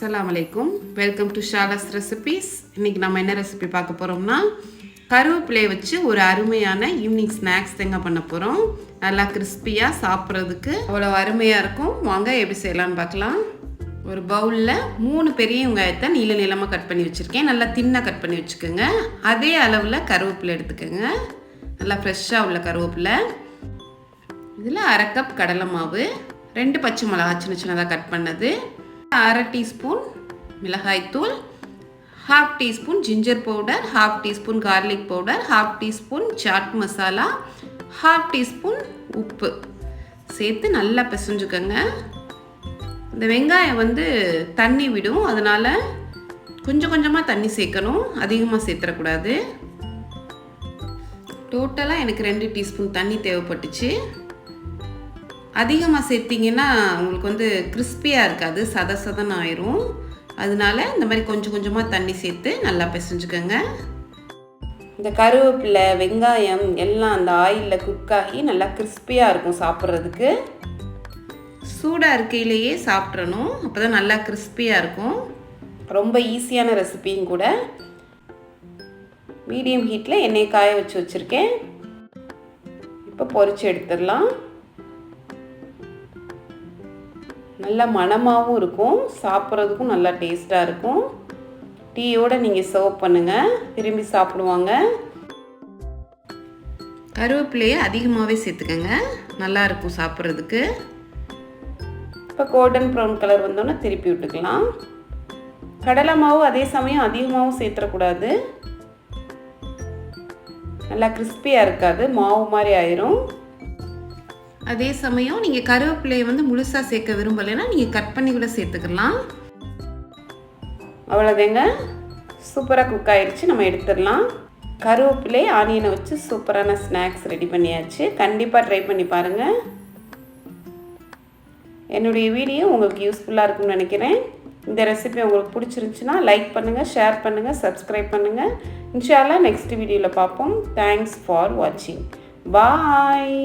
அஸ்லாம் வலைக்கும் welcome to ஷாலாஸ் recipes இன்றைக்கி நம்ம என்ன ரெசிபி பார்க்க போகிறோம்னா கருவேப்பிலையை வச்சு ஒரு அருமையான ஈவினிங் ஸ்நாக்ஸ் தேங்க பண்ண போகிறோம் நல்லா கிறிஸ்பியாக சாப்பிட்றதுக்கு அவ்வளோ அருமையாக இருக்கும். வாங்க எப்படி செய்யலாம்னு பார்க்கலாம். ஒரு பவுலில் மூணு பெரிய வெங்காயத்தை நீள நீளமாக கட் பண்ணி வச்சுருக்கேன். நல்லா தின்னாக கட் பண்ணி வச்சுக்கோங்க. அதே அளவில் கருவேப்பிலை எடுத்துக்கோங்க. நல்லா ஃப்ரெஷ்ஷாக உள்ள கருவேப்பிலை. இதில் அரை கப் கடலை மாவு ரெண்டு பச்சை மிளகா சின்ன சின்னதாக கட் பண்ணது. அரை டீஸ்பூன் மிளகாய்த்தூள் half teaspoon ginger powder half teaspoon garlic powder half teaspoon chaat masala half teaspoon உப்பு. சேர்த்து நல்லா பிசைஞ்சுக்கோங்க. இந்த வெங்காயம் வந்து தண்ணி விடும். அதனால் கொஞ்சம் கொஞ்சமாக தண்ணி சேர்க்கணும். அதிகமாக சேர்த்துடக்கூடாது டோட்டலாக எனக்கு ரெண்டு டீஸ்பூன் தண்ணி தேவைப்பட்டுச்சு. அதிகமாக சேர்த்திங்கன்னா உங்களுக்கு வந்து கிறிஸ்பியாக இருக்காது சத சதன்னு ஆயிரும். அதனால இந்த மாதிரி கொஞ்சம் கொஞ்சமாக தண்ணி சேர்த்து நல்லா பிசைஞ்சுக்கோங்க. இந்த கருவேப்பிலை வெங்காயம் எல்லாம் அந்த ஆயிலில் குக் ஆகி நல்லா கிறிஸ்பியாக இருக்கும் சாப்பிட்றதுக்கு. சூடாக இருக்கையிலேயே சாப்பிட்றணும். அப்போ தான் நல்லா கிறிஸ்பியாக இருக்கும். ரொம்ப ஈஸியான ரெசிபியும் கூட. மீடியம் ஹீட்டில் எண்ணெய் காய வச்சு வச்சுருக்கேன். இப்போ பொறிச்சு எடுத்துடலாம். நல்ல மணமாகவும் இருக்கும் சாப்பிட்றதுக்கும் நல்லா டேஸ்ட்டாக இருக்கும். டீயோடு நீங்கள் சர்வ் பண்ணுங்கள் விரும்பி சாப்பிடுவாங்க. கருவேப்பிலையை அதிகமாகவே சேர்த்துக்கங்க நல்லா இருக்கும் சாப்பிட்றதுக்கு. இப்போ கோல்டன் ப்ரௌன் கலர் வந்தோன்னே திருப்பி விட்டுக்கலாம். கடலை மாவு அதே சமயம் அதிகமாகவும் சேர்த்துடக்கூடாது நல்லா கிறிஸ்பியாக இருக்காது மாவு மாதிரி ஆயிரும். அதே சமயம் நீங்கள் கருவேப்பிலையை வந்து முழுசாக சேர்க்க விரும்பலைன்னா நீங்கள் கட் பண்ணி கூட சேர்த்துக்கலாம். அவ்வளோதேங்க சூப்பராக குக் ஆயிடுச்சு நம்ம எடுத்துடலாம். கருவேப்பிலை ஆனியனை வச்சு சூப்பரான ஸ்நாக்ஸ் ரெடி பண்ணியாச்சு. கண்டிப்பாக ட்ரை பண்ணி பாருங்கள் என்னுடைய வீடியோ உங்களுக்கு யூஸ்ஃபுல்லாக இருக்கும்னு நினைக்கிறேன். இந்த ரெசிபி உங்களுக்கு பிடிச்சிருந்துச்சுன்னா லைக் பண்ணுங்கள் ஷேர் பண்ணுங்கள் சப்ஸ்கிரைப் பண்ணுங்கள் இன்ஷால்லா நெக்ஸ்ட் வீடியோவில் பார்ப்போம். தேங்க்ஸ் ஃபார் வாட்சிங் பாய்